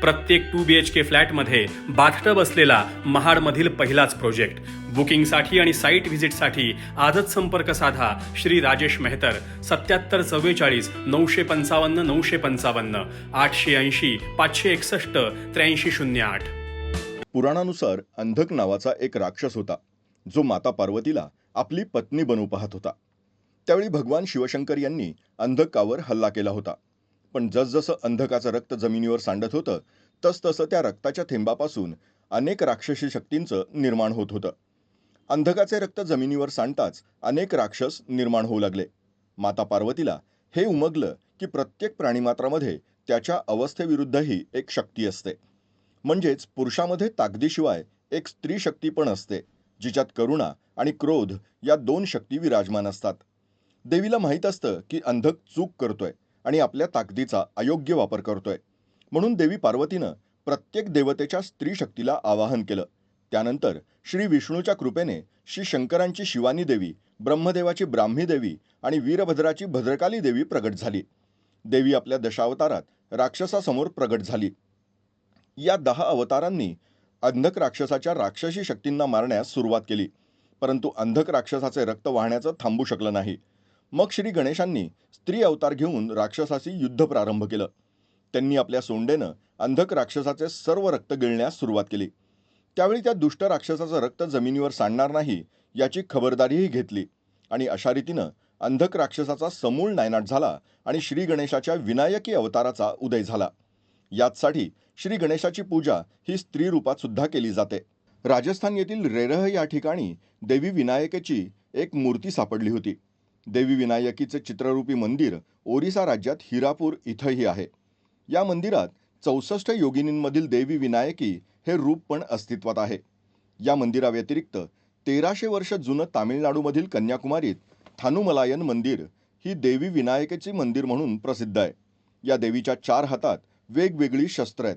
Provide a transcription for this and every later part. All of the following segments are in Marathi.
प्रत्येक टू बी एच के फ्लॅटमध्ये बाथटब असलेला महाडमधील पहिलाच प्रोजेक्ट. बुकिंगसाठी आणि साईट व्हिजिटसाठी आजच संपर्क साधा श्री राजेश मेहतर. सत्याहत्तर चव्वेचाळीस नऊशे पंचावन्न नऊशे पंचावन्न आठशे ऐंशी पाचशे एकसष्ट त्र्याऐंशी शून्य आठ. पुराणानुसार अंधक नावाचा एक राक्षस होता जो माता पार्वतीला आपली पत्नी बनवू पाहत होता. त्यावेळी भगवान शिवशंकर यांनी अंधकावर हल्ला केला होता. पण जसजसं अंधकाचं रक्त जमिनीवर सांडत होतं तसतसं त्या रक्ताच्या थेंबापासून अनेक राक्षसी शक्तींचं निर्माण होत होतं. अंधकाचे रक्त जमिनीवर सांडताच अनेक राक्षस निर्माण होऊ लागले. माता पार्वतीला हे उमगलं की प्रत्येक प्राणीमात्रामध्ये त्याच्या अवस्थेविरुद्धही एक शक्ती असते. म्हणजेच पुरुषामध्ये ताकदीशिवाय एक स्त्री शक्ती पण असते जिच्यात करुणा आणि क्रोध या दोन शक्ती विराजमान असतात. देवीला माहीत असतं की अंधक चूक करतोय. आणि आपल्या ताकदीचा अयोग्य वापर करतोय. म्हणून देवी पार्वतीनं प्रत्येक देवतेच्या स्त्री शक्तीला आवाहन केलं. त्यानंतर श्री विष्णूच्या कृपेने श्री शंकरांची शिवानी देवी ब्रह्मदेवाची ब्राह्मी देवी आणि वीरभद्राची भद्रकाली देवी प्रगट झाली. देवी आपल्या दशावतारात राक्षसासमोर प्रगट झाली. या दहा अवतारांनी अंधक राक्षसाच्या राक्षसी शक्तींना मारण्यास सुरुवात केली. परंतु अंधक राक्षसाचे रक्त वाहण्याचं थांबू शकलं नाही. मग श्री गणेशांनी स्त्री अवतार घेऊन राक्षसाशी युद्ध प्रारंभ केलं. त्यांनी आपल्या सोंडेनं अंधक राक्षसाचे सर्व रक्त गिळण्यास सुरुवात केली. त्यावेळी त्या दुष्ट राक्षसाचं रक्त जमिनीवर सांडणार नाही याची खबरदारीही घेतली आणि अशा रीतीनं अंधक राक्षसाचा समूळ नायनाट झाला आणि श्री गणेशाच्या विनायकी अवताराचा उदय झाला. याचसाठी श्री गणेशाची पूजा ही स्त्री रूपात सुद्धा केली जाते. राजस्थान येथील रेरह या ठिकाणी देवी विनायकेची एक मूर्ती सापडली होती. देवी विनायकीचे चित्ररूपी मंदिर ओरिसा राज्यात हिरापूर इथंही आहे. या मंदिरात चौसष्ट योगिनींमधील देवी विनायकी हे रूप पण अस्तित्वात आहे. या मंदिराव्यतिरिक्त तेराशे वर्ष जुनं तामिळनाडूमधील कन्याकुमारीत थानुमलायन मंदिर ही देवी विनायकेची मंदिर म्हणून प्रसिद्ध आहे. या देवीच्या चार हातात वेगवेगळी शस्त्र आहेत.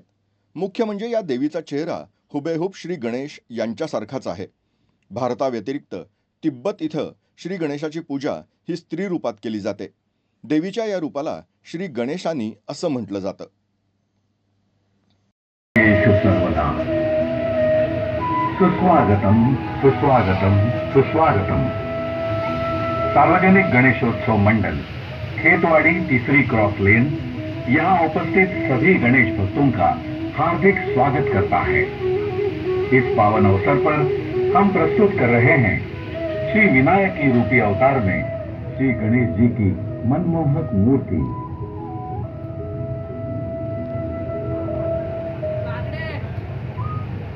मुख्य म्हणजे या देवीचा चेहरा हुबेहूब श्री गणेश यांच्यासारखाच आहे. भारताव्यतिरिक्त तिब्बत इथं श्री गणेशाची पूजा ही स्त्री रूपात केली जाते. देवीच्या या रूपाला श्री गणेशानी असं म्हटलं जातं. सुस्वागतम. सुस्वागतम सुस्वागतम सार्वजनिक गणेशोत्सव मंडल खेतवाड़ी तीसरी क्रॉस लेन यहाँ उपस्थित सभी गणेश भक्तों का हार्दिक स्वागत करता है। इस पावन अवसर पर हम प्रस्तुत कर रहे हैं श्री विनायक की रूपी अवतार में श्री गणेश जी की मनमोहक मूर्ति।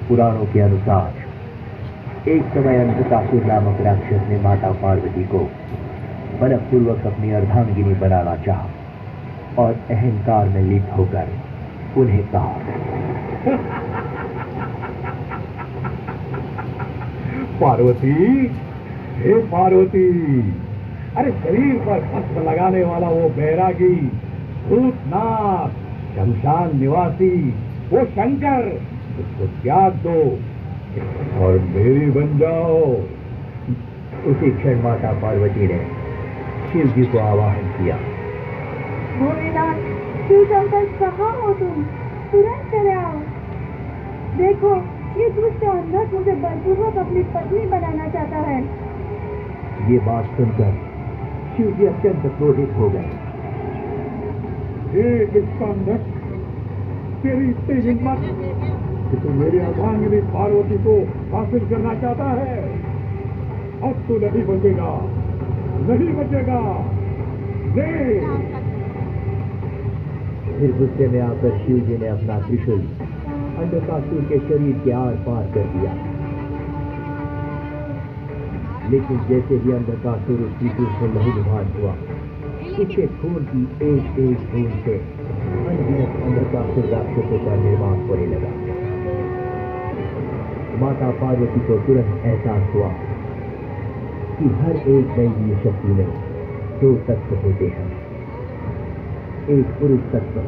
पुराणों के अनुसार एक समय अंधकासुर नामक राक्षस ने माता पार्वती को बलपूर्वक अपनी अर्धांगिनी बनाना चाहा और अहंकार में लिप्त होकर उन्हें कहा। पार्वती हे पार्वती। अरे शरीर पर हस्त लगाने वाला वो बैरागी, भूतनाथ, शमशान निवासी, वो शंकर, उसको त्याग दो और मेरी बन जाओ। उसी क्षण माता पार्वती ने शिव जी को आवाहन किया। भोलेनाथ शिवशंकर कहाँ हो तुम? तुरंत चले आओ। देखो, ये दुष्ट अंधक मुझे बलपूर्वक अपनी पत्नी बनाना चाहता है। ये बात सुनकर शिव जी अत्यंत क्रोधित हो गए। हे स्कंदक तेरी इतनी हिम्मत कि तू मेरी अर्धांगिनी पार्वती को हासिल करना चाहता है। अब तू नहीं बचेगा नहीं बचेगा। फिर गुस्से में आकर शिव जी ने अपना त्रिशूल अंधकासुर के शरीर के आर पार कर दिया। लेकिन जैसे ही अंधकासुर उस त्रिशूल से लहूलुहान हुआ उसके खून की एक एक बूंद से अनगिनत अंधकासुर राक्षसों का निर्माण होने लगा। माता पार्वती को तुरंत एहसास हुआ कि हर एक दैवीय शक्ति में दो तत्व होते हैं। एक पुरुष तत्व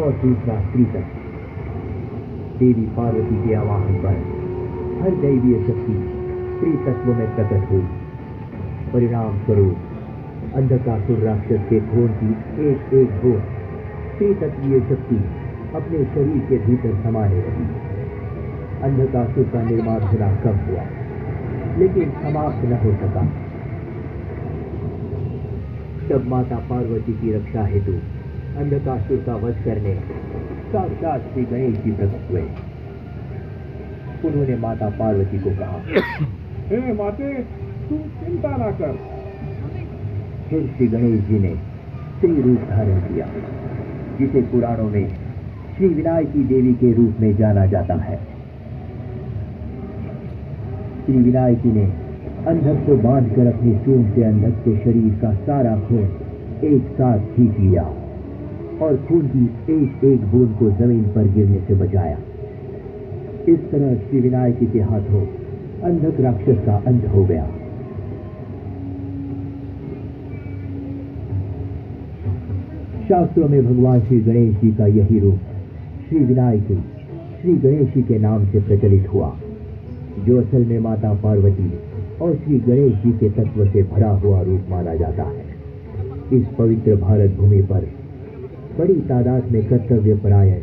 और दूसरा स्त्री तत्व। देवी पार्वती के आवाहन पर हर दैवीय शक्ति स्त्री तत्व में प्रकट हुई। परिणाम स्वरूप अंधकासुर राक्षस के खून की एक एक बूंद स्त्री तत्वीय शक्ति अपने शरीर के भीतर समाने लगी अंधकासुर का निर्माण होना कम हुआ, लेकिन समाप्त न हो सका। तब माता पार्वती की रक्षा हेतु अंधकासुर का वध करने साक्षात श्री गणेश जी प्रकट हुए, उन्होंने माता पार्वती को कहा हे माते तू चिंता ना कर। फिर श्री गणेश जी ने स्त्री रूप धारण किया, जिसे पुराणों में श्री विनायकी देवी के रूप में जाना जाता है। श्री विनायकी ने अंधक को बांधकर अपनी सूंड से अंधक के शरीर का सारा खून एक साथ खींच लिया और खून की एक एक बूंद को ज़मीन पर गिरने से बचाया। इस तरह श्री विनायकी के हाथों अंधक राक्षस का अंत हो गया। शास्त्रों में भगवान श्री गणेश जी का यही रूप श्री विनायक, श्री गणेश जी के नाम से प्रचलित हुआ, जो असल में माता पार्वती और श्री गणेश जी के तत्व से भरा हुआ रूप माना जाता है। इस पवित्र भारत भूमि पर बड़ी तादाद में कर्तव्य परायण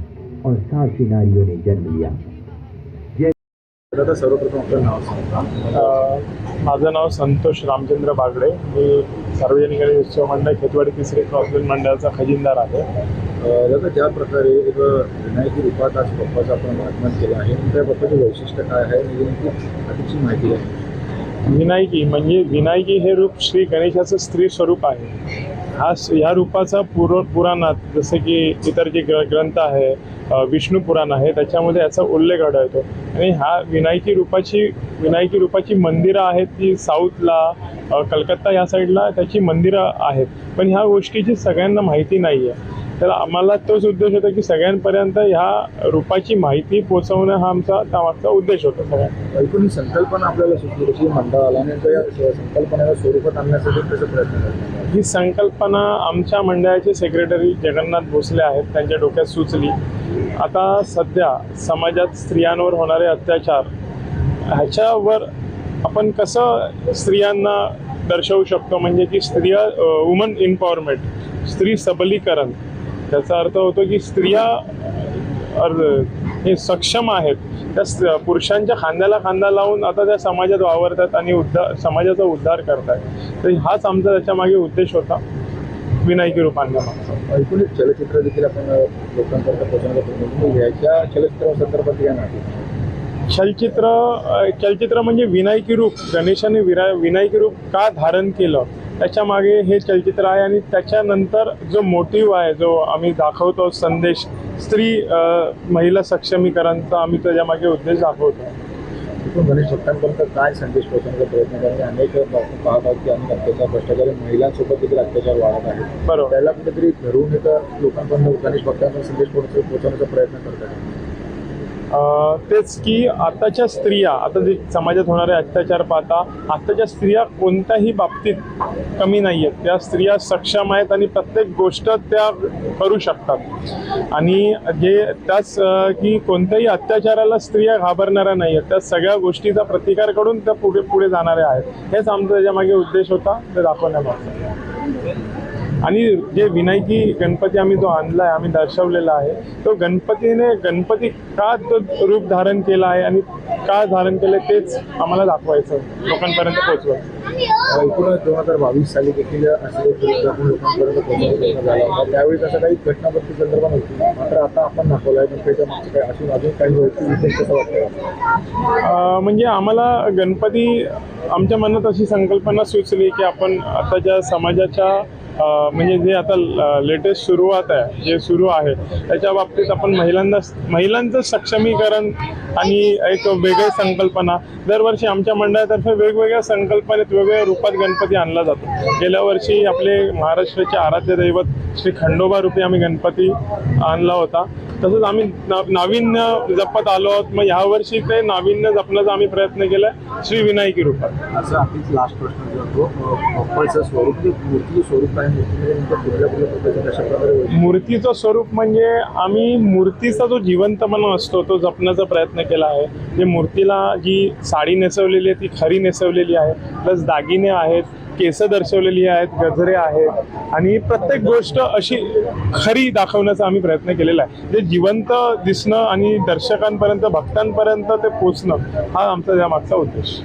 और साहसी नारियों ने जन्म लिया। दादा सर्वप्रथम आपलं नाव माझं नाव संतोष रामचंद्र बागडे. मी सार्वजनिक गणेश उत्सव मंडळ खेतवाडी तिसरे क्रॉसवेल मंडळाचा खजिनदार आहे. दादा ज्या प्रकारे एक विनायकी रूपात आज बाप्पाचं आपण आगमन केलं आहे. त्या बाप्पाचे वैशिष्ट्य काय आहे? म्हणजे माहिती आहे. विनायकी म्हणजे विनायकी हे रूप श्री गणेशाचं स्त्री स्वरूप आहे. हा ह्या रूपाचा पुर पुराणात जसं की इतर जे ग्र ग्रंथ आहे विष्णू पुराण आहे. त्याच्यामध्ये याचा उल्लेख आढळतो. आणि ह्या विनायकी रूपाची विनायकी रूपाची मंदिरं आहेत ती साऊथला कलकत्ता या साईडला त्याची मंदिरं आहेत. पण ह्या गोष्टीची सगळ्यांना माहिती नाही आहे तर आम्हाला तोच उद्देश होता की सगळ्यांपर्यंत ह्या रूपाची माहिती पोहोचवणं हा आमचा त्यामागचा उद्देश होता सगळ्यांना. एकूण संकल्पना आपल्याला सुचली कशी मंडळाला आणि त्या या संकल्पनेला स्वरूपात आणण्यासाठी कसं प्रयत्न ही संकल्पना आमच्या मंडळाचे सेक्रेटरी जगन्नाथ भोसले आहेत त्यांच्या डोक्यात सुचली. आता सध्या समाजात स्त्रियांवर होणारे अत्याचार ह्याच्यावर आपण कसं स्त्रियांना दर्शवू शकतो? म्हणजे की स्त्रिया वुमन इम्पॉवरमेंट स्त्री सबलीकरण. त्याचा अर्थ होतो की स्त्रिया हे सक्षम आहेत. त्या पुरुषांच्या खांद्याला खांदा लावून आता त्या समाजात वावरतात आणि उद्धार समाजाचा उद्धार करतात तर हाच आमचा त्याच्यामागे उद्देश होता विनायकी रूप आणण्यामागचा एकूण एक चलचित्र देखील आपण लोकांपर्यंत पोहोचवण्याचा प्रयत्न करू याच्या चलचित्रासंदर्भात या नाही चलचित्र चलचित्र म्हणजे विनायकी रूप. गणेशाने विरा विनायकी रूप का धारण केलं? त्याच्यामागे हे चलचित्र आहे आणि त्याच्यानंतर जो मोटिव्ह आहे जो आम्ही दाखवतो संदेश स्त्री महिला सक्षमीकरणचा आम्ही त्याच्यामागे उद्देश दाखवतो. गणेश भक्तांपर्यंत काय संदेश पोहोचवण्याचा प्रयत्न करणे अनेक पाहत आहोत की अनेक अत्याचार भ्रष्टाचारी महिलांसोबत देखील अत्याचार वाढत आहेत. बरोबर. त्याला कुठेतरी धरून एक लोकांपर्यंत गणेश भक्तांचा संदेश पोहोच- पोहोचवण्याचा प्रयत्न करतात. अ, तेच की आताच्या स्त्रिया आता जे समाजात होणारे अत्याचार पाहता आताच्या स्त्रिया कोणत्याही बाबतीत कमी नाही आहेत. त्या स्त्रिया सक्षम आहेत आणि प्रत्येक गोष्ट त्या करू शकतात. आणि जे त्याच की कोणत्याही अत्याचाराला स्त्रिया घाबरणाऱ्या नाही आहेत. त्या सगळ्या गोष्टीचा प्रतिकार करून त्या पुढे पुढे जाणाऱ्या आहेत. हेच आमचा त्याच्यामागे उद्देश होता. ते दाखवण्यामागचा. आणि जे विनायकी गणपती आम्ही जो आणला आहे आम्ही दर्शवलेला आहे तो गणपतीने गणपती का तो रूप धारण केला आहे आणि का धारण केलं तेच आम्हाला दाखवायचं लोकांपर्यंत पोहोचवायचं एकूण दोन हजार बावीस साली देखील असे आपण लोकांपर्यंत झाला होता. त्यावेळी तसं काही घटनापत्ती संदर्भात नव्हती. मात्र आता आपण दाखवलं आहे गणपतीच्या मागचं काय असून अजून काही गोष्टी विशेष कसं वाटतं म्हणजे आम्हाला गणपती आमच्या मनात अशी संकल्पना सुचली की आपण आताच्या समाजाच्या म्हणजे जे आता लेटेस्ट सुरुवात आहे जे सुरू आहे त्याच्या बाबतीत आपण महिलांना महिलांचं सक्षमीकरण आणि एक वेगळी संकल्पना. दरवर्षी आमच्या मंडळातर्फे वेगवेगळ्या संकल्पनेत वेगवेगळ्या रूपात गणपती आणला जातो. गेल्या वर्षी आपले महाराष्ट्राचे आराध्य दैवत श्री खंडोबा रूपी आम्ही गणपती आणला होता. तसंच आम्ही नाविन्य जपत आलो आहोत. मग यावर्षी ते नाविन्य जपण्याचा आम्ही प्रयत्न केलाय श्री विनायकी रूपात असं आपलीच लास्ट प्रश्न पप्पाचं स्वरूप आहे? मूर्तीचं स्वरूप म्हणजे आम्ही मूर्तीचा जो जिवंतपणा असतो तो जपण्याचा प्रयत्न केला आहे. जे मूर्तीला जी साडी नेसवलेली आहे ती खरी नेसवलेली आहे प्लस दागिने आहेत केसं दर्शवलेली आहेत गजरे आहेत. आणि प्रत्येक गोष्ट अशी खरी दाखवण्याचा आम्ही प्रयत्न केलेला आहे. जे जिवंत दिसणं आणि दर्शकांपर्यंत भक्तांपर्यंत ते पोचणं हा आमचा या मागचा उद्देश.